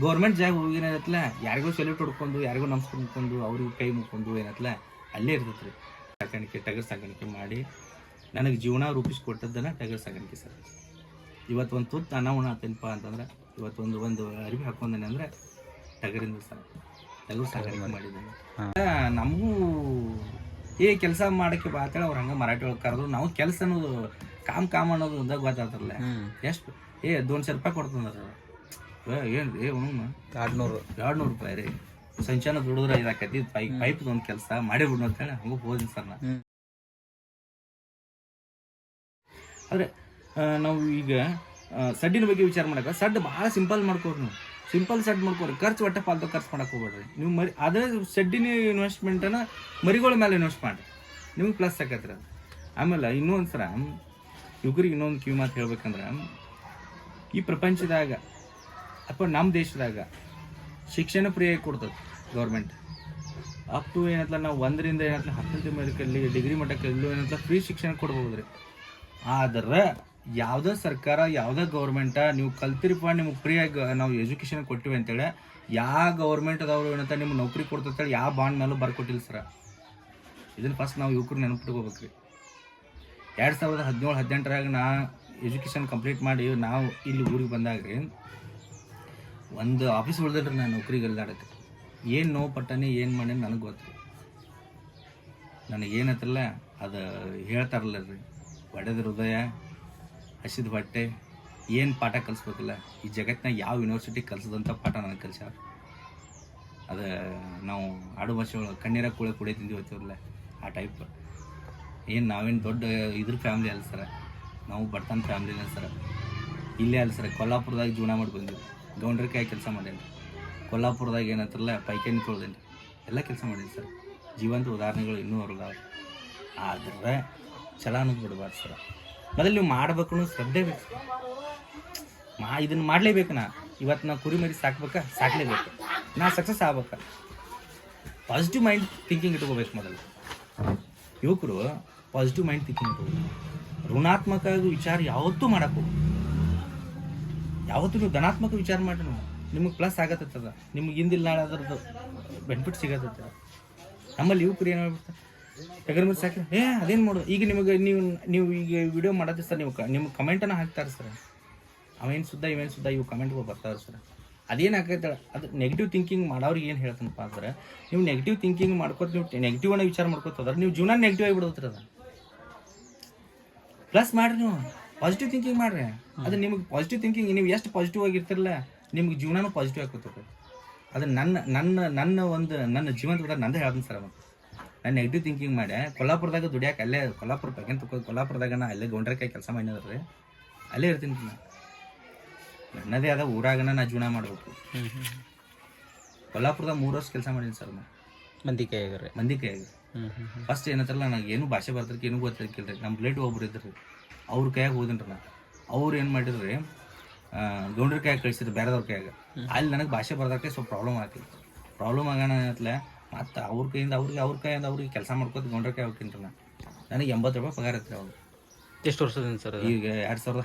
Government ಜಾಗ ಹೋಗಿನತ್ಲ ಯಾರಿಗೋ salute ಹೊಡ್ಕೊಂಡು ಯಾರಿಗೋ ಮುಕ್ಕೊಂಡು ಅವ್ರಿಗೆ ಕೈ ಮುಕ್ಕೊಂಡು ಏನತ್ಲ ಅಲ್ಲೇ ಇರ್ತೈತೆ ರೀ ಸಾಕಾಣಿಕೆ ಟಗರ್ ಸಾಕಾಣಿಕೆ ಮಾಡಿ ನನಗೆ ಜೀವನ ರೂಪಿಸ್ಕೊಟ್ಟದ್ದನ್ನ ಟಗರ್ ಸಾಕಾಣಿಕೆ ಸರ್. ಇವತ್ತು ಒಂದು ತುತ್ತು ಅನ್ನ ಆತೇನಪ್ಪ ಅಂತಂದ್ರೆ ಇವತ್ತು ಒಂದು ಒಂದು ಅರಿವಿ ಹಾಕೊಂಡೇನೆ ಅಂದ್ರೆ ಟಗರಿಂದ ಸರ್. ಟಗರ್ ಸಾಕಾಣಿಕೆ ಮಾಡಿದ್ದೇನೆ. ನಮಗೂ ಏ ಕೆಲಸ ಮಾಡಕ್ಕೆ ಬಾತೇಳಿ ಅವ್ರು ಹಂಗೆ ಮರಾಠಿ ಒಳಗೆ ಕರೆದು ನಾವು ಕೆಲಸ ಅನ್ನೋದು ಕಾಮ್ ಕಾಮ್ ಅನ್ನೋದು ಒಂದಾಗ ಗೊತ್ತಾಗ್ತಾರಲ್ಲ ಎಷ್ಟು? ಏ ದೋನ್ಶೆ ರೂಪಾಯಿ ಕೊಡ್ತಂದ್ರ. ಏನು ಏ ಅವನು ಎರಡ್ನೂರು. ಎರಡು ನೂರು ರೂಪಾಯಿ ರೀ. ಸಂಚಾನ ದುಡಿದ್ರೆ ಇದಾಕೈತಿ. ಪೈಪ್ ಪೈಪ್ದು ಒಂದು ಕೆಲಸ ಮಾಡಿ ಅಂತೇಳಿ ಅಂತ ಹೇಳಿ ಹಂಗೆ ಹೋದಿನಿ ಸರ್ ನಾ. ಆದರೆ ನಾವು ಈಗ ಸಡ್ಡಿನ ಬಗ್ಗೆ ವಿಚಾರ ಮಾಡಕ ಸಡ್ ಭಾಳ ಸಿಂಪಲ್ ಮಾಡ್ಕೋರಿ ನೀವು. ಸಿಂಪಲ್ ಸಡ್ ಮಾಡ್ಕೋರಿ. ಖರ್ಚು ಒಟ್ಟ ಪಾಲ್ತು ಖರ್ಚು ಮಾಡಕ್ಕೆ ಹೋಗ್ಬೇಡ್ರಿ. ನೀವು ಮರಿ ಅದೇ ಸಡ್ಡಿನ ಇನ್ವೆಸ್ಟ್ಮೆಂಟನ್ನು ಮರಿಗಳ ಮೇಲೆ ಇನ್ವೆಸ್ಟ್ ಮಾಡ್ರಿ. ನಿಮ್ಗೆ ಪ್ಲಸ್ ಆಕತ್ರಿ ಅದು. ಆಮೇಲೆ ಇನ್ನೊಂದು ಸರ ಯುವಕರಿಗೆ ಇನ್ನೊಂದು ಕಿವಿ ಮಾತು ಹೇಳ್ಬೇಕಂದ್ರೆ ಈ ಪ್ರಪಂಚದಾಗ ಅಥವಾ ನಮ್ಮ ದೇಶದಾಗ ಶಿಕ್ಷಣ ಫ್ರೀಯಾಗಿ ಕೊಡ್ತದೆ ಗೌರ್ಮೆಂಟ್ ಅಪ್ ಟು ಏನತ್ಲ ನಾವು ಒಂದರಿಂದ ಏನತ್ಲ ಹತ್ತನೇ ಮೇಲಕ್ಕಲ್ಲಿ ಡಿಗ್ರಿ ಮಟ್ಟಕ್ಕೆ ಎಲ್ಲೂ ಏನತ್ಲ ಫ್ರೀ ಶಿಕ್ಷಣ ಕೊಡ್ಬೋದು ರೀ ಆದ್ರೆ ಯಾವುದೇ ಸರ್ಕಾರ, ಯಾವುದೇ ಗೌರ್ಮೆಂಟ ನೀವು ಕಲ್ತಿರಪ್ಪ ನಿಮ್ಗೆ ಫ್ರೀಯಾಗಿ ನಾವು ಎಜುಕೇಷನ್ ಕೊಟ್ಟಿವಿ ಅಂತೇಳಿ ಯಾವ ಗೌರ್ಮೆಂಟ್ ಅದಾವ್ರು ಏನಂತ ನಿಮ್ಗೆ ನೌಕರಿ ಕೊಡ್ತೇಳಿ ಯಾವ ಬಾಂಡ್ ಮೇಲೂ ಬರ್ಕೊಟ್ಟಿಲ್ಲ ಸರ ಇದನ್ನು ಫಸ್ಟ್ ನಾವು ಯುವಕರು ನೆನಪಿಟ್ಕೋಬೇಕು ರೀ ಎರಡು ಸಾವಿರದ ಹದಿನೇಳು, ಹದಿನೆಂಟರಾಗ ನಾ ಎಜುಕೇಷನ್ ಕಂಪ್ಲೀಟ್ ಮಾಡಿ, ನಾವು ಇಲ್ಲಿ ಊರಿಗೆ ಬಂದಾಗ ರೀ ಒಂದು ಆಫೀಸ್ ಉಳ್ದಿಲ್ರಿ ನಾನು ನೌಕರಿಗೆ ಅಲ್ದಾಡಕ್ಕೆ ಏನು ನೋವು ಪಟ್ಟನೆ, ಏನು ಮಾಡಿ ನನಗೆ ಗೊತ್ತು. ನನಗೆ ಏನತ್ತಲ್ಲ, ಅದು ಹೇಳ್ತಾರಲ್ಲ ರೀ ಒಡೆದ ಹೃದಯ, ಹಸಿದ ಬಟ್ಟೆ ಏನು ಪಾಠ ಕಲಿಸ್ಬೇಕಲ್ಲ? ಈ ಜಗತ್ತಿನಾಗ ಯಾವ ಯೂನಿವರ್ಸಿಟಿ ಕಲಿಸದಂಥ ಪಾಠ ನನಗೆ ಕಲಿಸ್ಯಾರ. ಅದು ನಾವು ಆಡು ಭಾಷೆ ಒಳಗೆ ಕಣ್ಣೀರ ಕೂಳೆ ಕುಡಿ ತಿಂದು ಹೋಗ್ತೀವಲ್ಲ ಆ ಟೈಪ್ ಏನು ನಾವೇನು ದೊಡ್ಡ ಇದ್ರ ಫ್ಯಾಮ್ಲಿ ಅಲ್ಲ ಸರ? ನಾವು ಬಡತನ ಫ್ಯಾಮ್ಲಿನ ಸರ? ಇಲ್ಲೇ ಅಲ್ಲ ಸರ್? ಕೊಲ್ಲಾಪುರದಾಗ ಜೀವನ ಮಾಡಿ ಬಂದಿವಿ ಗೌಂಡ್ರಿಕಾಯಿ ಕೆಲಸ ಮಾಡೇನಿ ಕೊಲ್ಲಾಪುರದಾಗ ಏನಂತಾರಲ್ಲ ಪೈಕಾನಿ ತೊಳ್ದೇನಿ ಎಲ್ಲ ಕೆಲಸ ಮಾಡೀನಿ ಸರ್. ಜೀವಂತ ಉದಾಹರಣೆಗಳು ಇನ್ನೂ ಅವ್ರದಾವ. ಆದ್ರೆ ಛಲ ಅನ್ನೋದು ಬಿಡಬಾರ್ದು ಸರ್. ಮೊದಲು ನೀವು ಮಾಡ್ಬೇಕು ಶ್ರದ್ಧೆ ಬೇಕು. ಮಾ, ಇದನ್ನು ಮಾಡಲೇಬೇಕು ನಾ. ಇವತ್ತು ನಾ ಕುರಿ ಮರಿ ಸಾಕ್ಬೇಕಾ? ಸಾಕ್ಲೇಬೇಕು. ನಾ ಸಕ್ಸಸ್ ಆಗ್ಬೇಕ? ಪಾಸಿಟಿವ್ ಮೈಂಡ್ ಥಿಂಕಿಂಗ್ ಇಟ್ಕೋಬೇಕು ಮೊದಲು. ಯುವಕರು ಪಾಸಿಟಿವ್ ಮೈಂಡ್ ಥಿಂಕಿಂಗ್ ಇಟ್ಕೋಬೇಕು. ಋಣಾತ್ಮಕ ವಿಚಾರ ಯಾವತ್ತೂ ಮಾಡಕ್ಕೆ. ಯಾವತ್ತೂ ನೀವು ಧನಾತ್ಮಕ ವಿಚಾರ ಮಾಡ್ರಿ ನಾವು. ನಿಮಗೆ ಪ್ಲಸ್ ಆಗತ್ತದ ನಿಮ್ಗೆ ಹಿಂದಿಲ್ಲ ನಾಳೆ ಅದರದ್ದು ಬೆನಿಫಿಟ್ ಸಿಗತ್ತದ ನಮ್ಮಲ್ಲಿ ಯುವಕರು ಏನು ಮಾಡ್ಬಿಡ್ತಾರೆ ಟಗರ್ ಮೇಲೆ ಸಾಕಿ ಏ, ಅದೇನು ಮಾಡೋದು? ಈಗ ನಿಮಗೆ ನೀವು ನೀವು ಈಗ ವಿಡಿಯೋ ಮಾಡೋದು ಸರ್ ನೀವು ನಿಮ್ಮ ಕಮೆಂಟನ್ನು ಹಾಕ್ತಾರೆ ಸರ್. ಅವೇನು ಸುದ್ದ, ಇವೇನು ಸುದ್ದ, ಇವು ಕಮೆಂಟ್ಗಳು ಬರ್ತಾರೆ ಸರ್. ಅದೇನು ಆಗೈತೆ ಅದು ನೆಗೆಟಿವ್ ಥಿಂಕಿಂಗ್ ಮಾಡೋರಿಗೆ ಏನು ಹೇಳ್ತಾನಪ್ಪ ಅಂದ್ರೆ, ನೀವು ನೆಗೆಟಿವ್ ಥಿಂಕಿಂಗ್ ಮಾಡ್ಕೊತ ನೀವು ನೆಗೆಟಿವ್ ಅನ್ನೋ ವಿಚಾರ ಮಾಡ್ಕೊತಂದ್ರೆ ನೀವು ಜೀವನ ನೆಗೆಟಿವ್ ಆಗಿಬಿಡುತ್ತೆ ಅದು. ಪ್ಲಸ್ ಮಾಡಿರಿ ನೀವು. ಪಾಸಿಟಿವ್ ಥಿಂಕಿಂಗ್ ಮಾಡ್ರಿ. ಅದು ನಿಮಗೆ ಪಾಸಿಟಿವ್ ಥಿಂಕಿಂಗ್ ನೀವು ಎಷ್ಟು ಪಾಸಿಟಿವ್ ಆಗಿರ್ತಿರಲ್ಲ ನಿಮ್ಗೆ ಜೀವನನೂ ಪಾಸಿಟಿವ್ ಆಗ್ಕೊತದೆ ಅದು ನನ್ನ ನನ್ನ ನನ್ನ ಒಂದು ನನ್ನ ಜೀವನದ ಕೂಡ ನಂದೇ ಹೇಳ್ತೀನಿ ಸರ್ ಅವತ್ತು ನಾನು ನೆಗೆಟಿವ್ ಥಿಂಕಿಂಗ್ ಮಾಡಿ ಕೊಲ್ಲಾಪುರದಾಗ ದುಡಿಯಾಕೆ ಅಲ್ಲೇ ಕೊಲ್ಲಾಪುರ ಬಗ್ಗೆ ತಗೋ ಕೊಲ್ಲಾಪುರದಾಗ ನಾ ಅಲ್ಲೇ ಗೌಂಡ್ರಕಾಯಿ ಕೆಲಸ ಮಾಡಿದ್ರಿ ಅಲ್ಲೇ ಇರ್ತೀನಿ ನಾನು. ನನ್ನದೇ ಆದ ಊರಾಗನ ನಾ ಜೀವನ ಮಾಡಬೇಕು. ಕೊಲ್ಲಾಪುರದಾಗ ಮೂರು ವರ್ಷ ಕೆಲಸ ಮಾಡೀನಿ ಸರ್ ನಾನು. ಮಂದಿ ಕೈಯಾಗ್ರಿ ಮಂದಿ ಫಸ್ಟ್ ಏನಂತಾರಲ್ಲ ನನಗೆ ಏನು ಭಾಷೆ ಬರ್ತಿರ್ಕೆ ಏನೂ ರೀ ನಮ್ಮ ರಿಲೇಟಿವ್ ಒಬ್ರು ಇದ್ರಿ ಅವ್ರ ಕೈಯಾಗ ಓದಿನ್ರಿ ನಾ ಅವ್ರು ಏನು ಮಾಡಿದ್ರಿ ಗೌಂಡ್ರ ಕೈಯಾಗ ಕಳಿಸಿದ್ರು ಬೇರೆದವ್ರ ಕೈಯಾಗ. ಅಲ್ಲಿ ನನಗೆ ಭಾಷೆ ಬರ್ದಕ್ಕೆ ಸ್ವಲ್ಪ ಪ್ರಾಬ್ಲಮ್ ಆಗ್ತಿತ್ತು. ಪ್ರಾಬ್ಲಮ್ ಆಗೋಣ ಏನತ್ಲೆ ಮತ್ತು ಅವ್ರ ಕೈಯಿಂದ ಅವ್ರಿಗೆ ಅವ್ರ ಕೈಯಿಂದ ಅವ್ರಿಗೆ ಕೆಲಸ ಮಾಡ್ಕೋತ ಗೌಂಡ್ರ ಕೈ ಹೋಗ್ತೀನಿ ನಾ ನನಗೆ ಎಂಬತ್ತು ರೂಪಾಯಿ ಪಗಾರ ಐತ್ರಿ ಅವ್ರು ಎಷ್ಟು ವರ್ಷದಿಂದ ಸರ್ ಈಗ ಎರಡು ಸಾವಿರದ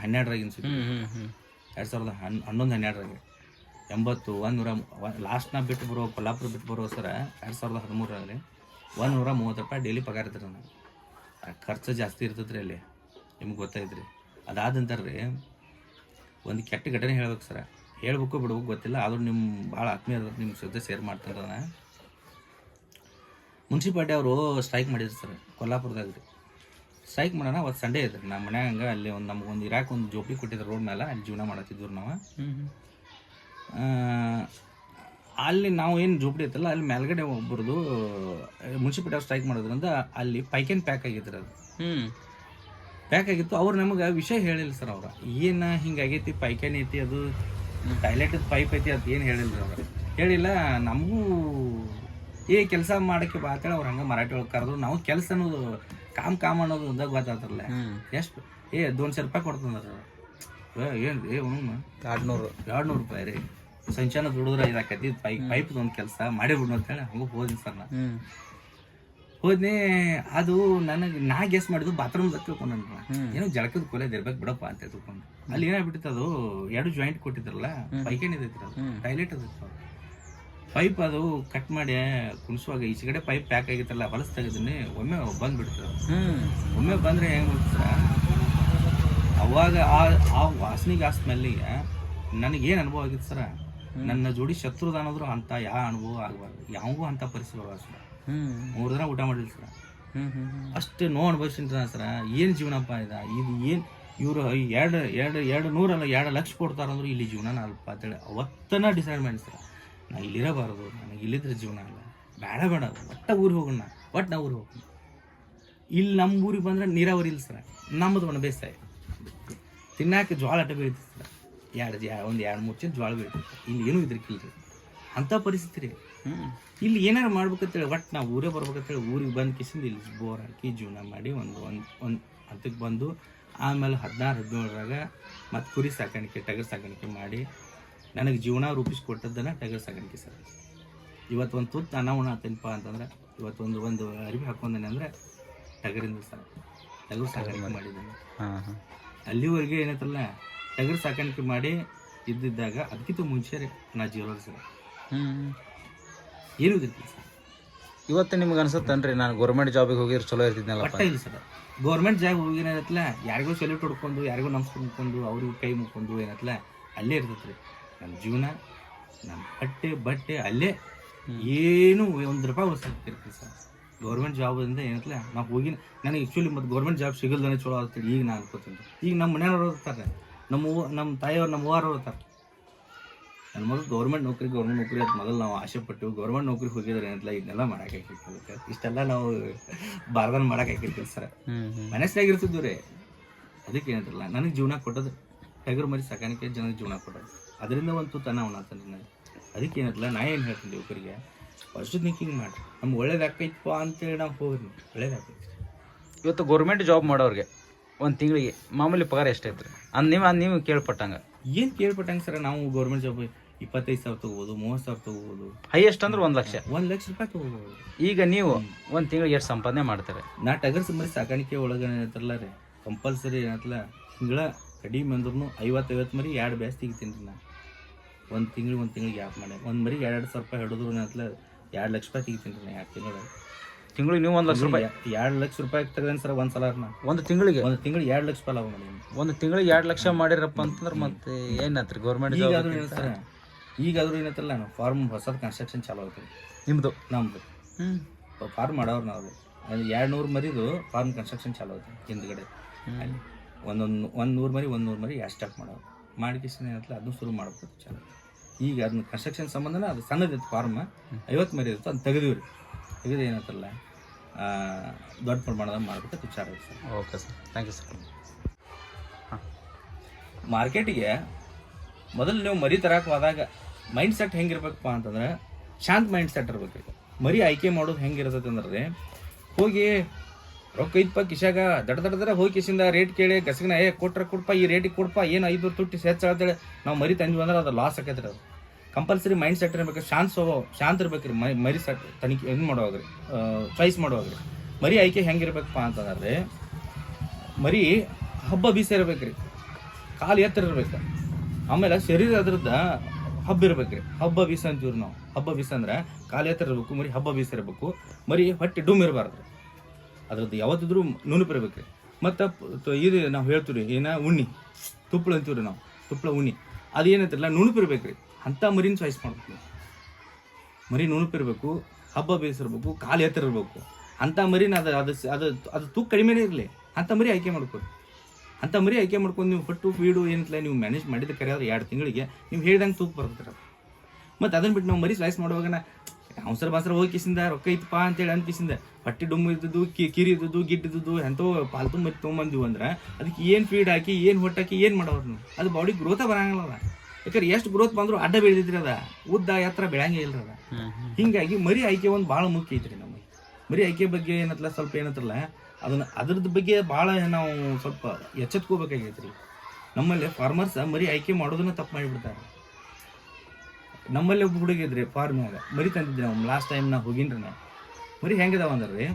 ಹ್ಮ್ ಹ್ಮ್ ಎರಡು ಸಾವಿರದ ಹನ್ ಹನ್ನೊಂದು ಹನ್ನೆರಡರಾಗೆ. ಎಂಬತ್ತು ಒಂದು ನೂರ ಲಾಸ್ಟ್ನ ಬಿಟ್ಟು ಬರೋ ಕೊಲ್ಲಾಪುರ ಬಿಟ್ಟು ಬರೋ ಸರ ಎರಡು ಸಾವಿರದ ಹದಿಮೂರರಲ್ಲಿ ಒಂದು ನೂರ ಮೂವತ್ತು ರೂಪಾಯಿ ಡೈಲಿ ಪಗಾರ ಇರ್ತದೆ ನನಗೆ. ಆ ಖರ್ಚು ಜಾಸ್ತಿ ಇರ್ತದ್ರಿ ರೀ ಅಲ್ಲಿ. ನಿಮ್ಗೆ ಗೊತ್ತಾಯ್ತು ರೀ ಅದಾದಂತಾರೆ ರೀ ಒಂದು ಕೆಟ್ಟ ಘಟನೆ ಹೇಳ್ಬೇಕು ಸರ. ಹೇಳ್ಬೇಕು ಬಿಡ್ಬೇಕು ಗೊತ್ತಿಲ್ಲ ಆದರೂ ನಿಮ್ಮ ಭಾಳ ಆತ್ಮೀಯ ನಿಮ್ಮ ಜೊತೆ ಶೇರ್ ಮಾಡ್ತಾರೆ ಮುನ್ಸಿಪಾಲ್ಟಿ ಅವರು ಸ್ಟ್ರೈಕ್ ಮಾಡಿದ್ರು ಸರ್ ಕೊಲ್ಲಾಪುರದಾಗ ರೀ ಸ್ಟ್ರೈಕ್ ಮಾಡೋಣ ಅವತ್ತು ಸಂಡೇ ಇದ್ರಿ. ನಮ್ಮ ಮನ್ಯಾಗ ಹಂಗೆ ಅಲ್ಲಿ ಒಂದು ನಮ್ಗೆ ಒಂದು ಇರಾಕ್ ಒಂದು ಜೋಪಿ ಕೊಟ್ಟಿದ್ರು ರೋಡ್ ಮೇಲೆ ಅಲ್ಲಿ ಜೀವನ ಮಾಡತ್ತಿದ್ವಿ ನಾವು. ಅಲ್ಲಿ ನಾವು ಏನು ಜೋಪಡಿ ಇತ್ತಲ್ಲ ಅಲ್ಲಿ ಮೇಲ್ಗಡೆ ಒಬ್ಬರದು ಮುನ್ಸಿಪಾಲ್ಟಿ ಅವ್ರು ಸ್ಟ್ರೈಕ್ ಮಾಡೋದ್ರಿಂದ ಅಲ್ಲಿ ಪೈಕೆನ್ ಪ್ಯಾಕ್ ಆಗಿದ್ರು ಅದು. ಪ್ಯಾಕ್ ಅವ್ರು ನಮಗೆ ವಿಷಯ ಹೇಳಿಲ್ಲ ಸರ್ ಅವ್ರು. ಏನು ಹಿಂಗಾಗೈತಿ ಪೈಖಾನಿ ಐತಿ ಅದು? ಟಾಯ್ಲೆಟ್ ಪೈಪ್ ಐತಿ ಅದು ಏನು ಹೇಳಿಲ್ಲ ಅವ್ರು. ಹೇಳಿಲ್ಲ ನಮಗೂ ಏ ಕೆಲಸ ಮಾಡೋಕ್ಕೆ ಬಾತೇಳಿ ಅವ್ರು ಹಂಗೆ ಮರಾಠಿ ಒಳಗೆ ಕರೆದ್ರು ನಾವು ಕೆಲಸ ಅನ್ನೋದು ಕಾಮ್ ಕಾಮ್ ಅನ್ನೋದು ಒಂದಾಗ ಗೊತ್ತಾಗ್ತಾರಲ್ಲ ಎಷ್ಟು? ಏ ದೋನ್ಶೆ ರೂಪಾಯಿ ಕೊಡ್ತಂದ್ರ ಏನು ಏ ಅವನು? ಎರಡ್ನೂರು. ಎರಡು ನೂರು ರೂಪಾಯಿ ರೀ. ಸಂಚಾನ ದುಡಿದ್ರೆ ಇದಾಕೈತಿ ಪೈಪ್ ಪೈಪ್ ಒಂದು ಕೆಲಸ ಮಾಡಿ ಬಿಡು ಅಂತ ಹೇಳಿ ಹಂಗೆ ಹೋದಿನಿ ಸರ್ ನಾ. ಹ್ಮ್. ಹೋದ್ನೆ ಅದು ನನಗೆ ನಾ ಗೆಸ್ ಮಾಡಿದ್ದು ಬಾತ್ರೂಮ್ ತಕ್ಕೊಂಡು. ಏನೋ ಜಳಕದ ಕೊಲೆ ಇರ್ಬೇಕು ಬಿಡಪ್ಪ ಅಂತ ತಿಳ್ಕೊಂಡು. ಅಲ್ಲಿ ಏನಾಗ್ಬಿಟ್ಟಿತ್ತು ಅದು? ಎರಡು ಜಾಯಿಂಟ್ ಕೊಟ್ಟಿದ್ರಲ್ಲ? ಪೈಖಾನೆ ಇದೈತ್ರಿ ಅದು. ಟಾಯ್ಲೆಟ್ ಅದೈತಿ ಪೈಪ್ ಅದು ಕಟ್ ಮಾಡಿ ಕುಣಿಸುವಾಗ ಈಚೆ ಕಡೆ ಪೈಪ್ ಪ್ಯಾಕ್ ಆಗಿತ್ತಲ್ಲ ಹೊಲಸ್ ತೆಗೆದನ್ನೇ ಒಮ್ಮೆ ಬಂದ್ಬಿಡ್ತದೆ ಹ್ಮ್. ಒಮ್ಮೆ ಬಂದ್ರೆ ಹೆಂಗ್ ಅವಾಗ ಆ ಆ ವಾಸನೆಗೆ ಆ ಸ್ಮೆಲ್ಲಿಗೆ ನನಗೇನು ಅನುಭವ ಆಗಿತ್ತು ಸರ? ನನ್ನ ಜೋಡಿ ಶತ್ರುದಾನದ್ರು ಅಂತ ಯಾವ ಅನುಭವ ಆಗಬಾರ್ದು. ಯಾವಾಗೂ ಅಂತ ಪರಿಸ್ಥಿತಿ ಬರಬಾರ್ದು ಹ್ಮ್ ಮೂರು ದಿನ ಊಟ ಮಾಡಿಲ್ಲ ಸರ. ಅಷ್ಟು ನೋವು ಅನುಭವಿಸಿನ ಸರ ಏನು ಜೀವನಪ್ಪ ಇದ? ಇದು ಏನು ಇವರು ಎರಡು ಎರಡು ಎರಡು ನೂರಲ್ಲ ಎರಡು ಲಕ್ಷ ಕೊಡ್ತಾರಂದ್ರೆ ಇಲ್ಲಿ ಜೀವನ ಅಲ್ಪ ಅಂತೇಳಿ ಅವತ್ತನ ಡಿಸೈಡ್ ಮಾಡಿ ಸರ. ನಾ ಇಲ್ಲಿರಬಾರದು ನನಗೆ ಇಲ್ಲಿದ್ರೆ ಜೀವನ ಅಲ್ಲ. ಬೇಡ ಬೇಡ. ಒಟ್ಟ ಊರಿಗೆ ಹೋಗೋಣ ಒಟ್ಟು ನಾವು ಊರಿಗೆ ಹೋಗೋಣ. ಇಲ್ಲಿ ನಮ್ಮ ಊರಿಗೆ ಬಂದ್ರೆ ನೀರಾವರಿ ಇಲ್ಲ ಸರ. ನಮ್ಮದು ಒಣ ಬೇಸಾಯ. ತಿನ್ನಾಕ ಜೋಳ ಅಟ್ಟ ಬೀಳ್ತಿತ್ತು ಸರ್. ಎರಡು ಒಂದು ಎರಡು ಮೂರು ಚೀಲ ಜ್ವಾಳ ಬೀಳ್ತಿತ್ತು ಇಲ್ಲಿ ಏನೂ ಇದ್ರಕ್ಕಿಲ್ರಿ ಅಂಥ ಪರಿಸ್ಥಿತಿ ರೀ. ಇಲ್ಲಿ ಏನಾರು ಮಾಡ್ಬೇಕಂತೇಳಿ ಒಟ್ಟು ನಾವು ಊರೇ ಬರ್ಬೇಕಂತೇಳಿ ಊರಿಗೆ ಬಂದು ಕಿಸಿಂದ ಇಲ್ಲಿ ಬೋರ್ ಹಾಕಿ ಜೀವನ ಮಾಡಿ ಒಂದು ಒಂದು ಒಂದು ಹತ್ತಕ್ಕೆ ಬಂದು ಆಮೇಲೆ ಹದಿನಾರು ಹದಿನೇಳರಾಗ ಮತ್ತು ಕುರಿ ಸಾಕಾಣಿಕೆ ಟಗರ್ ಸಾಕಾಣಿಕೆ ಮಾಡಿ ನನಗೆ ಜೀವನ ರೂಪಿಸ್ಕೊಟ್ಟದ್ದನ್ನು ಟಗರ್ ಸಾಕಾಣಿಕೆ ಸರ್. ಇವತ್ತು ಒಂದು ತುತ್ತು ಅನ್ನ ಉಣ ಆತೇನಪ್ಪ ಅಂತಂದ್ರೆ ಇವತ್ತು ಒಂದು ಒಂದು ಅರಿವಿ ಹಾಕೊಂಡೇನೆ ಅಂದರೆ ಟಗರಿಂದ ಸರ್. ಟಗರು ಸಾಕಾಣಿಕೆ ಮಾಡಿದ್ದೇನೆ. ಅಲ್ಲಿವರೆಗೆ ಏನೈತಲ್ಲ ಟಗರು ಸಾಕಾಣಿಕೆ ಮಾಡಿ ಇದ್ದಿದ್ದಾಗ ಅದಕ್ಕಿಂತ ಮುಂಚೆ ರೀ ನಾ ಜೀವನ ಸರ್ ಸರ್. ಇವತ್ತು ನಿಮ್ಗೆ ಅನ್ಸುತ್ತನ್ರಿ ನಾನು ಗೌರ್ಮೆಂಟ್ ಜಾಬಿಗೆ ಹೋಗಿದ್ರೆ ಚಲೋ ಇರ್ತಿದ್ನಲ್ಲ ಪಟ್ಟ ಇಲ್ಲ ಸರ್. ಗೌರ್ಮೆಂಟ್ ಜಾಬ್ ಹೋಗಿನತ್ಲ ಯಾರಿಗೋ ಸೆಲ್ಯೂಟ್ ಹೊಡ್ಕೊಂಡು ಯಾರಿಗೋ ನಮ್ಸ್ಕೊಂಡು ಅವ್ರಿಗೂ ಕೈ ಮುಕ್ಕೊಂಡು ಏನತ್ಲ ಅಲ್ಲೇ ಇರ್ತೈತೆ ರೀ ನಮ್ಮ ಜೀವನ ನಮ್ಮ ಬಟ್ಟೆ ಬಟ್ಟೆ ಅಲ್ಲೇ. ಏನು ಒಂದು ರೂಪಾಯಿ ಉಳಿಸ್ತಿರ್ತೀವಿ ಸರ್. ಗೌರ್ಮೆಂಟ್ ಜಾಬಿಂದ ಏನತ್ಲ ನಾವು ಹೋಗಿ ನನಗೆ ಆ್ಯಕ್ಚುಲಿ ಮತ್ತು ಗೌರ್ಮೆಂಟ್ ಜಾಬ್ ಸಿಗಲ್ದೇ ಚಲೋ ಆಗ್ತದೆ ಈಗ ನಾನು ಅನ್ಕೋತೀನಿ. ಈಗ ನಮ್ಮ ಮನೆಯವ್ರು ಇರ್ತಾರೆ ನಮ್ಮ ನಮ್ಮ ತಾಯಿಯವ್ರು ನಮ್ಮ ಅವ್ವಾರು ಇರ್ತಾರೆ. ನನ್ನ ಮೊದಲು ಗೌರ್ಮೆಂಟ್ ನೌಕರಿ ಗೌರ್ಮೆಂಟ್ ನೌಕರಿ ಅಂತ ಮೊದಲು ನಾವು ಆಸೆ ಪಟ್ಟು ಗೌರ್ಮೆಂಟ್ ನೌಕರಿ ಹೋಗಿದ್ರೆ ಏನಿಲ್ಲ ಇದನ್ನೆಲ್ಲ ಮಾಡಕ್ಕೆ ಇಷ್ಟೆಲ್ಲ ನಾವು ಬಾರ್ದನ್ ಮಾಡಕ್ಕೆ ಹಾಕಿರ್ತೀವಿ ಸರ್. ಮನಸ್ಸಿನಾಗ ಇರ್ತಿದ್ವು ರೀ ಅದಕ್ಕೆ ಏನಂತಾರಲ್ಲ ನನಗೆ ಜೀವನ ಕೊಟ್ಟದು ಟಗರು ಮರಿ ಸಾಕಾಣಿಕೆ ಜನಕ್ಕೆ ಜೀವನ ಕೊಟ್ಟದು ಅದರಿಂದ ಒಂದು ತೂತ ನಾವು ನನಗೆ ಅದಕ್ಕೆ ಏನಂತಲ್ಲ ನಾ ಏನು ಹೇಳ್ತೀನಿ ಯುವಕರಿಗೆ? ಫಸ್ಟ್ ಥಿಂಕಿಂಗ್ ಮಾಡಿ. ನಮ್ಗೆ ಒಳ್ಳೇದಾಕೈತಪ್ಪ ಅಂತೇಳಿ ನಾವು ಹೋಗ್ರಿ ಒಳ್ಳೇದಾಕೈತಿ ಇವತ್ತು ಗೌರ್ಮೆಂಟ್ ಜಾಬ್ ಮಾಡೋರಿಗೆ ಒಂದು ತಿಂಗಳಿಗೆ ಮಾಮೂಲಿ ಪಗಾರ ಎಷ್ಟೈತ್ರಿ? ಅಂದ್ ನೀವು ಅಂದ್ ನೀವು ಕೇಳ್ಪಟ್ಟಂಗೆ. ಏನು ಕೇಳ್ಪಟ್ಟಂಗೆ ಸರ್ ನಾವು ಗೌರ್ಮೆಂಟ್ ಜಾಬ್ ಇಪ್ಪತ್ತೈದು ಸಾವಿರ ತಗೋಬಹುದು ಮೂವತ್ತು ಸಾವಿರ ತಗೋಬೋದು. ಹೈಯೆಸ್ಟ್ ಅಂದ್ರೆ ಒಂದು ಲಕ್ಷ. ಒಂದು ಲಕ್ಷ ರೂಪಾಯಿ ತಗೋಬಹುದು ಈಗ ನೀವು ಒಂದು ತಿಂಗಳಿಗೆ ಎಷ್ಟು ಸಂಪಾದನೆ ಮಾಡ್ತಾರೆ? ನಾ ಟಗರ್ ಮರಿ ಸಾಕಾಣಿಕೆ ಒಳಗೆ ಏನಂತಾರಲ್ಲ ರೀ ಕಂಪಲ್ಸರಿ ಏನತ್ತಲ್ಲ ತಿಂಗಳ ಕಡಿಮೆ ಅಂದ್ರೂ ಐವತ್ತು ಐವತ್ತು ಮರಿ ಎರಡು ಬ್ಯಾಸ್ ತೆಗಿತೀನಿ ರೀ ನಾ. ಒಂದು ತಿಂಗಳು ಒಂದು ತಿಂಗಳಿಗೆ ಯಾಕೆ ಮಾಡಿ ಒಂದು ಮರಿ ಎರಡು ಸಾವಿರ ರೂಪಾಯಿ ಹಿಡಿದ್ರು ಏನತ್ತಲ್ಲ ಎರಡು ಲಕ್ಷ ರೂಪಾಯಿ ತೆಗಿತೀನಿ ರೀ ನಾ ಎರಡು ತಿಂಗಳು ತಿಂಗಳಿಗೆ ನೀವು ಒಂದು ಲಕ್ಷ ರೂಪಾಯಿ? ಎರಡು ಲಕ್ಷ ರೂಪಾಯಿ ತೆಗ್ದೇನೆ ಸರ್ ಒಂದು ಸಲ ಒಂದು ತಿಂಗಳಿಗೆ? ಒಂದು ತಿಂಗಳಿಗೆ ಎರಡು ಲಕ್ಷ ರೂಪಾಯಿ ಲಾಭ ಮಾಡೀನಿ ಒಂದು ತಿಂಗಳಿಗೆ ಎರಡು ಲಕ್ಷ ಮಾಡಿರಪ್ಪ ಅಂತಂದ್ರೆ ಮತ್ತೆ ಏನಾತ್ರಿ? ಗೌರ್ಮೆಂಟ್ ಸರ್ ಈಗಾದ್ರೂ ಏನತ್ತಲ್ಲ ನಾನು ಫಾರ್ಮ್ ಹೊಸದು ಕನ್ಸ್ಟ್ರಕ್ಷನ್ ಚಾಲು ಆಗ್ತದೆ. ನಿಮ್ಮದು ನಮ್ಮದು ಹ್ಞೂ ಫಾರ್ಮ್ ಮಾಡೋರು ನಾವು. ಅದು ಎರಡು ನೂರು ಮರಿದು ಫಾರ್ಮ್ ಕನ್ಸ್ಟ್ರಕ್ಷನ್ ಚಾಲು ಆಯ್ತು ಹಿಂದ್ಗಡೆ. ಅಲ್ಲಿ ಒಂದೊಂದು ಒಂದು ನೂರು ಮರಿ ಒಂದು ನೂರು ಮರಿ ಎರಡು ಸ್ಟಾಕ್ ಮಾಡೋರು ಮಾಡಿಕೇಶನ್ ಏನತ್ತಲ್ಲ ಅದನ್ನು ಶುರು ಮಾಡ್ಬೋದು ಚಾಲು ಈಗ ಅದನ್ನ ಕನ್ಸ್ಟ್ರಕ್ಷನ್ ಸಂಬಂಧನ ಅದು ಸಣ್ಣದಿತ್ತು ಫಾರ್ಮ್ ಐವತ್ತು ಮರಿ ಇತ್ತು ಅದನ್ನ ತೆಗೆದಿವಿ ರೀ ತೆಗೆದು ಏನತ್ತಲ್ಲ ದೊಡ್ಡ ಪ್ರಮಾಣದಾಗ ಮಾಡ್ಬಿಟ್ಟು ವಿಚಾರ ಐತೆ sir okay sir thank you sir ಹಾಂ ಮಾರ್ಕೆಟಿಗೆ ಮೊದಲು ನೀವು ಮರಿ ತರಕ್ಕೆ ಹೋದಾಗ ಮೈಂಡ್ ಸೆಟ್ ಹೆಂಗಿರ್ಬೇಕಪ್ಪ ಅಂತಂದ್ರೆ ಶಾಂತ ಮೈಂಡ್ ಸೆಟ್ ಇರ್ಬೇಕು ಮರಿ ಆಯ್ಕೆ ಮಾಡೋದು ಹೆಂಗಿರ್ತೈತೆ ಅಂದ್ರೆ ಹೋಗಿ ರೊಕ್ಕ ಇದ್ಪ ಕಿಶಾಗ, ದಡ ದಡ ದಡ ಹೋಗಿ ಕಿಶಿಂದ ರೇಟ್ ಕೇಳಿ, ಗಸಗನ, ಏ, ಕೊಟ್ರ ಕೊಡ್ಪ, ಈ ರೇಟಿಗೆ ಕೊಡ್ಪ, ಏನು ಐದು ತುಟ್ಟಿ ಅಂತೇಳಿ ನಾವು ಮರಿ ತಂದ್ವಿ ಅಂದ್ರೆ ಅದು ಲಾಸ್ ಆಕೈತ್ರಿ ಅದು. ಕಂಪಲ್ಸರಿ ಮೈಂಡ್ ಸೆಟ್ ಇರ್ಬೇಕು, ಶಾಂತ ಸ್ವಭಾವ, ಶಾಂತ ಇರ್ಬೇಕ್ರಿ ಮೈ, ಮರಿ ಸೆಟ್, ತನಿಖೆ ಇದು ಮಾಡುವಾಗ್ರಿ ಚಾಯ್ಸ್ ಮಾಡುವಾಗ್ರಿ. ಮರಿ ಆಯ್ಕೆ ಹೆಂಗಿರ್ಬೇಕಪ್ಪ ಅಂತಂದ್ರೆ, ಮರಿ ಹಬ್ಬ ಬೀಸ ರೀ ಕಾಲು ಎತ್ತರ ಇರ್ಬೇಕು. ಆಮೇಲೆ ಶರೀರ ಅದ್ರದ್ದು ಹಬ್ಬ ಇರ್ಬೇಕ್ರಿ ಹಬ್ಬ ಬೀಸ ಅಂತೀವ್ರಿ ನಾವು. ಹಬ್ಬ ಬೀಸ ಅಂದ್ರೆ ಕಾಲು ಎತ್ತರ ಇರ್ಬೇಕು, ಮರಿ ಹಬ್ಬ ಬೀಸ ಇರ್ಬೇಕು ಮರಿ ಹೊಟ್ಟೆ ಡುಮ್ ಇರಬಾರ್ದು. ಅದ್ರದ್ದು ಯಾವತ್ತಿದ್ರೂ ಇರ್ಬೇಕ್ರಿ ಮತ್ತು ಇದು ನಾವು ಹೇಳ್ತೀವಿ ಏನ ಉಣ್ಣಿ. ತುಪ್ಪಳ ಅಂತೀವ್ರಿ ನಾವು. ತುಪ್ಪಳ ಉಣ್ಣಿ. ಅದು ಏನಂತಿರಲ್ಲ ನುಣುಪ್ ಇರ್ಬೇಕ್ರಿ. ಅಂಥ ಮರಿನ ಚಾಯ್ಸ್ ಮಾಡ್ಬೇಕು. ಮರಿ ನುಣುಪಿರ್ಬೇಕು ಹಬ್ಬ ಬೇಯಿಸಿರ್ಬೇಕು ಕಾಲು ಇರ್ಬೇಕು. ಅಂಥ ಮರಿನ ಅದು ಅದು ಅದು ಅದು ತೂಕ ಕಡಿಮೆನೇ ಇರಲಿ. ಅಂಥ ಮರಿ ಆಯ್ಕೆ ಮಾಡ್ಕೊರಿ. ಅಂಥ ಮರಿ ಆಯ್ಕೆ ಮಾಡ್ಕೊಂಡು ನೀವು ಹೊಟ್ಟು ಫೀಡು ಏನಂತಲೇ ನೀವು ಮ್ಯಾನೇಜ್ ಮಾಡಿದ ಕರೆ ಆದ್ರೆ ಎರಡು ತಿಂಗಳಿಗೆ ನೀವು ಹೇಳ್ದಂಗೆ ತೂಕ ಬರ್ತದೆ ಮತ್ತು ಅದನ್ನ ಬಿಟ್ಟು ನಾವು ಮರಿ ಸ್ಲೈಸ್ ಮಾಡುವಾಗ ಅವಸರ ಬಾಸರ ಹೋಗಿ ಕಿಸಿಂದ ರೊಕ್ಕ ಇತ್ತಪ್ಪ ಅಂತೇಳಿ ಅಂತ ಕಿಸಿಂದ ಹೊಟ್ಟೆ ಡುಮ್ಮು ಇದ್ದದ್ದು ಕಿ ಕಿರಿ ಇದ್ದದ್ದು ಗಿಡ್ಡಿದ್ದು ಎಂತೋ ಪಾಲ್ತು ಮರಿ ತೊಗೊಂಬಂದಿವು ಅಂದ್ರೆ ಅದಕ್ಕೆ ಏನು ಫೀಡ್ ಹಾಕಿ ಏನು ಹೊಟ್ಟು ಹಾಕಿ ಏನು ಮಾಡೋರು ಅದು ಬಾಡಿ ಗ್ರೋತ ಬರಂಗಿಲ್ಲ ಯಾಕಂದ್ರೆ ಎಷ್ಟು ಗ್ರೋತ್ ಬಂದರೂ ಅಡ್ಡ ಬೆಳೆದಿದ್ರಿ ಅದ. ಉದ್ದ ಎತ್ತರ ಬೆಳಂಗೇ ಇಲ್ರಿ ಅದ. ಹಿಂಗಾಗಿ ಮರಿ ಆಯ್ಕೆ ಒಂದು ಭಾಳ ಮುಖ್ಯ ಐತ್ರಿ ನಮಗೆ. ಮರಿ ಆಯ್ಕೆ ಬಗ್ಗೆ ಏನತ್ತಲ್ಲ ಸ್ವಲ್ಪ ಏನತ್ತಲ್ಲ ಅದನ್ನ ಅದ್ರದ್ದು ಬಗ್ಗೆ ಭಾಳ ನಾವು ಸ್ವಲ್ಪ ಎಚ್ಚೆತ್ಕೋಬೇಕಾಗೈತ್ರಿ. ನಮ್ಮಲ್ಲಿ ಫಾರ್ಮರ್ಸ್ ಮರಿ ಆಯ್ಕೆ ಮಾಡೋದನ್ನ ತಪ್ಪು ಮಾಡಿಬಿಡ್ತಾರೆ. ನಮ್ಮಲ್ಲಿ ಒಬ್ಬ ಹುಡುಗ ಇದ್ರಿ ಫಾರ್ಮ್ಯಾಗ ಮರಿ ತಂದಿದ್ರಿ ನಾವು ಲಾಸ್ಟ್ ಟೈಮ್ ನಾ ಹೋಗಿನ್ರಿ ನಾ. ಮರಿ ಹೆಂಗಿದಾವ ಅಂದ್ರೆ ರೀ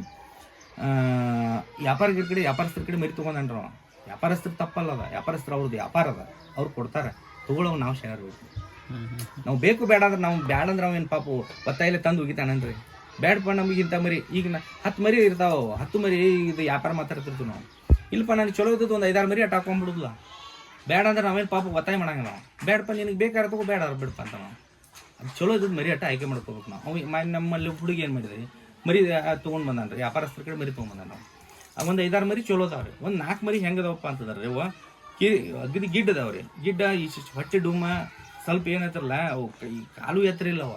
ವ್ಯಾಪಾರಿಗಳ ಕಡೆ ವ್ಯಾಪಾರಸ್ಥರ ಕಡೆ ಮರಿ ತೊಗೊಂಡ್ರ ವ್ಯಾಪಾರಸ್ಥರು ತಪ್ಪಲ್ಲ ಅದ ವ್ಯಾಪಾರಸ್ಥರು ಅವ್ರದ್ದು ವ್ಯಾಪಾರ ಅದ ಅವ್ರು ಕೊಡ್ತಾರೆ ತಗೊಳ್ಳೋ ನಾವು ಶೇರ್ ನಾವು ಬೇಕು ಬೇಡ ಅಂದ್ರೆ ನಾವು ಬ್ಯಾಡಂದ್ರೆ ಅವೇನು ಪಾಪು ಒತ್ತಾಯಿಲೆ ತಂದು ಒಗಿತಾನನ್ರಿ ಬ್ಯಾಡಪ್ಪ ನಮಗಿಂತ ಮರಿ. ಈಗ ನಾ ಹತ್ತು ಮರಿ ಇರ್ತಾವ ಹತ್ತು ಮರಿ ಇದು ವ್ಯಾಪಾರ ಮಾತಾಡ್ತಿರ್ತೀವಿ ನಾವು. ಇಲ್ಲಪ್ಪ ನನಗೆ ಚಲೋ ಇದ್ದದ್ದು ಒಂದು ಐದಾರು ಮರಿ ಅಟ್ ಹಾಕೊಂಡ್ಬಿಡುದಿಲ್ಲ ಬೇಡ ಅಂದ್ರೆ ನಾವೇನು ಪಾಪ ಒತ್ತಾಯ ಮಾಡಂಗ ನಾವು ಬೇಡಪ್ಪ ನಿನಗೆ ಬೇಕಾದ್ರೆ ತಗೋ ಬೇಡ ಬಿಡಪ್ಪ ಅಂತ ನಾವು. ಅದು ಚಲೋ ಇದ್ದದ್ದು ಮರಿ ಅಟ್ಟ ಆಯ್ಕೆ ಮಾಡ್ಕೋಬೇಕು ನಾವು. ನಮ್ಮಲ್ಲಿ ಹುಡುಗಿ ಏನು ಮಾಡಿದ್ರಿ? ಮರಿ ತೊಗೊಂಡು ಬಂದಾನ್ರಿ ವ್ಯಾಪಾರಸ್ಥರ ಕಡೆ ಮರಿ ತೊಗೊಂಡ್ ನಾವು ಒಂದು ಐದಾರು ಮರಿ ಚಲೋ ಅದಾವ್ರಿ ಒಂದು ನಾಲ್ಕು ಮರಿ ಹೆಂಗದವಪ್ಪ ರೀ ಅವ ಕಿ, ಅಗದಿ ಗಿಡ್ಡ ರೀ. ಗಿಡ್ಡ, ಈ ಹೊಟ್ಟೆ ಡುಮ್ಮ, ಸ್ವಲ್ಪ ಏನೈತ್ರಲ್ಲ ಅವು ಈ ಕಾಲು ಎತ್ತರ ಇಲ್ಲ ಅವ.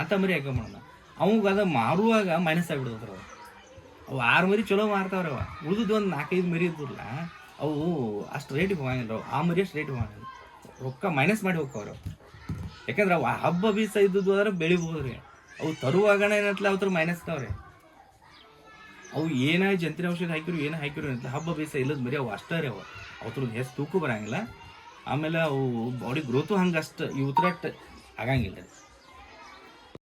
ಅಂತ ಮರಿ ಆಯ್ಕೆ ಮಾಡೋಣ ಅವಾಗ ಅದು ಮಾರುವಾಗ ಮೈನಸ್ ಆಗಿಬಿಡ್ತಾರ ಅವು ಅವು ಆರು ಮರಿ ಚಲೋ ಮಾರ್ತಾವ್ರಿ ಅವ. ಉಳಿದು ಒಂದು ನಾಲ್ಕೈದು ಮರಿ ಇದ್ದಿಲ್ಲ ಅವು ಅಷ್ಟು ರೇಟಿಗೆ ಹೋಗಂಗಿಲ್ಲ ಆ ಮರಿ ಅಷ್ಟು ರೇಟಿಗೆ ಹೋಗಂಗಿಲ್ಲ. ರೊಕ್ಕ ಮೈನಸ್ ಮಾಡಿ ಹೋಗ್ತಾವ್ರಿ ಯಾಕಂದ್ರೆ ಅವು ಹಬ್ಬ ಬೀಸ ಇದ್ದದ್ದು ಆದ್ರೆ ಬೆಳಿಬೋದ್ರಿ. ಅವು ತರುವಾಗಣ ಏನತ್ಲ ಅವ್ರ ಮೈನಸ್ ತಾವ್ರಿ ಅವು ಏನೇ ಜಂತ್ರಿ ಔಷಧ ಹಾಕಿರು, ಏನು ಹಾಕಿರು ಅಂತ ಹಬ್ಬ ಬೀಸ ಇಲ್ಲದ ಮರಿ ಅವು ಅಷ್ಟೇ ರೀ ಅವು. ಅವ್ರದ್ದು ಹೆಚ್ಚು ತೂಕು ಬರಂಗಿಲ್ಲ. ಆಮೇಲೆ ಅವು ಬಾಡಿ ಗ್ರೋತು ಹಂಗೆ ಅಷ್ಟು ಇವು ಆಗಂಗಿಲ್ಲ. ರೀ